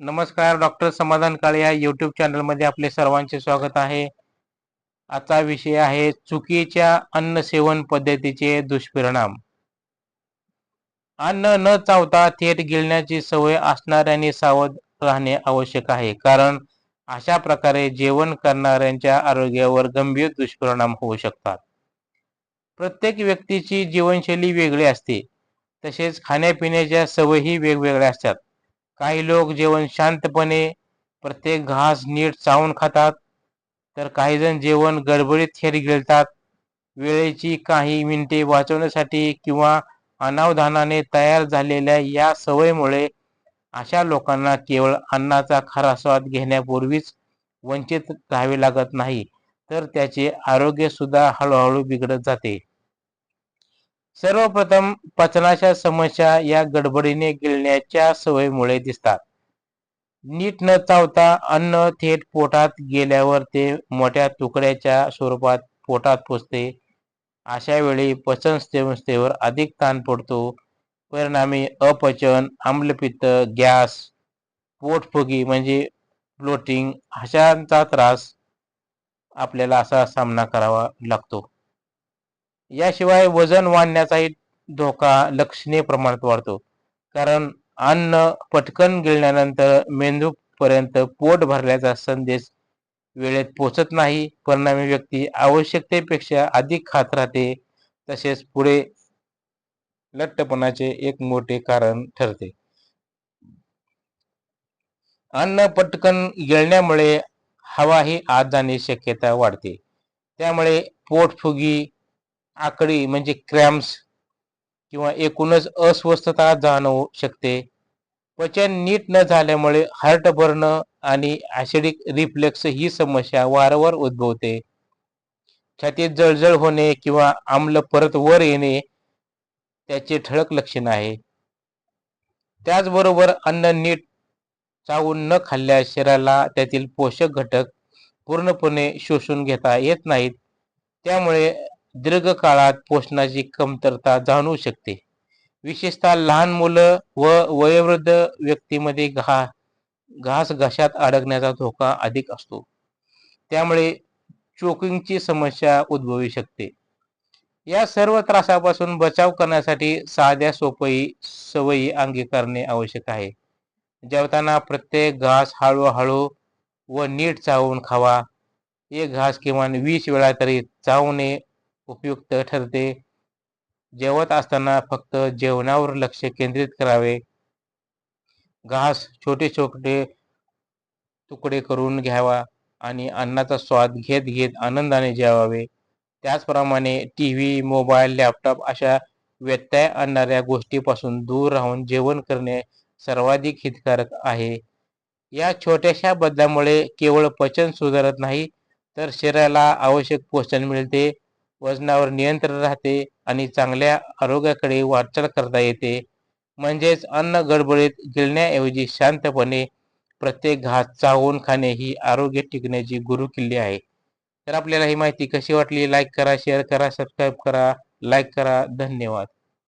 नमस्कार डॉक्टर समाधान काळे या यूट्यूब चॅनलमध्ये आपले सर्वांचे स्वागत आहे. आजचा विषय आहे चुकीच्या अन्न सेवन पद्धतीचे दुष्परिणाम. अन्न न चावता थेट गिळण्याची सवय असणाऱ्यांनी सावध राहणे आवश्यक आहे. कारण अशा प्रकारे जेवण करणाऱ्यांच्या आरोग्यावर गंभीर दुष्परिणाम होऊ शकतात. प्रत्येक व्यक्तीची जीवनशैली वेगळी असते. तसेच खाण्यापिण्याच्या सवयी वेगवेगळ्या असतात. काही लोक जेवण शांतपणे प्रत्येक घास नीट चावून खातात. तर काही जण जेवण गडबडीत थेट गिळतात वेळेची काही मिनिटे वाचवण्यासाठी किंवा अनावधानाने तयार झालेल्या या सवयीमुळे अशा लोकांना केवळ अन्नाचा खरा स्वाद घेण्यापूर्वीच वंचित राहावे लागत नाही तर त्याचे आरोग्य सुद्धा हळूहळू बिघडत जाते. सर्वप्रथम पचनाच्या समस्या या गडबडीने गिळण्याच्या सवयीमुळे दिसतात. नीट न चावता अन्न थेट पोटात गेल्यावर ते मोठ्या तुकड्याच्या स्वरूपात पोटात पोचते. अशा वेळी पचन संस्थेवर अधिक ताण पडतो. परिणामी अपचन आम्लपित्त गॅस पोटफुगी म्हणजे ब्लोटिंग अशांचा त्रास आपल्याला असा सामना करावा लागतो. याशिवाय वजन वाढण्याचाही धोका लक्षणीय प्रमाणात वाढतो. कारण अन्न पटकन गिळल्यानंतर मेंदूपर्यंत पोट भरल्याचा संदेश वेळेत पोचत नाही. परिणामी व्यक्ती आवश्यकतेपेक्षा अधिक खात राहते तसेच पुढे लठ्ठपणाचे एक मोठे कारण ठरते. अन्न पटकन गिळण्यामुळे हवा ही आत जाण्याची शक्यता वाढते. त्यामुळे पोटफुगी आकडी म्हणजे क्रॅम्स किंवा एकूणच अस्वस्थता जाणवू शकते. पचन नीट न झाल्यामुळे हार्ट बर्न आणि ॲसिडिक रिफ्लेक्स ही समस्या वारंवार उद्भवते. छातीत जळजळ होणे किंवा आम्ल परत वर येणे त्याचे ठळक लक्षण आहे. त्याचबरोबर अन्न नीट चावून न खाल्ल्यास शरीराला त्यातील पोषक घटक पूर्णपणे शोषून घेता येत नाहीत. त्यामुळे दीर्घकाळात पोषणाची कमतरता जाणवू शकते. विशेषतः लहान मुलं व वयोवृद्ध व्यक्तीमध्ये घा घास घशात अडकण्याचा धोका अधिक असतो. त्यामुळे चोकिंगची समस्या उद्भवू शकते. या सर्व त्रासापासून बचाव करण्यासाठी साध्या सोपई सवयी अंगीकारणे आवश्यक आहे. जेवताना प्रत्येक घास हळूहळू व नीट चावून खावा. एक घास किमान वीस वेळा तरी चावणे उपयुक्त ठरते. जेवत असताना फक्त जेवणावर लक्ष केंद्रित करावे. घास छोटे छोटे तुकडे करून घ्यावा आणि अन्नाचा स्वाद घेत घेत आनंदाने जेवावे. त्याचप्रमाणे टी व्ही मोबाईल लॅपटॉप अशा व्यत्यय आणणाऱ्या गोष्टीपासून दूर राहून जेवण करणे सर्वाधिक हितकारक आहे. या छोट्याशा बदलामुळे केवळ पचन सुधारत नाही तर शरीराला आवश्यक पोषण मिळते. वजनावर नियंत्रण राहते आणि चांगल्या आरोग्याकडे वाटचाल करता येते. म्हणजेच अन्न गडबडीत गिळण्याऐवजी शांतपणे प्रत्येक घास चावून खाणे ही आरोग्य टिकण्याची गुरुकिल्ली आहे. तर आपल्याला ही माहिती कशी वाटली? लाईक करा शेअर करा सबस्क्राईब करा लाईक करा. धन्यवाद.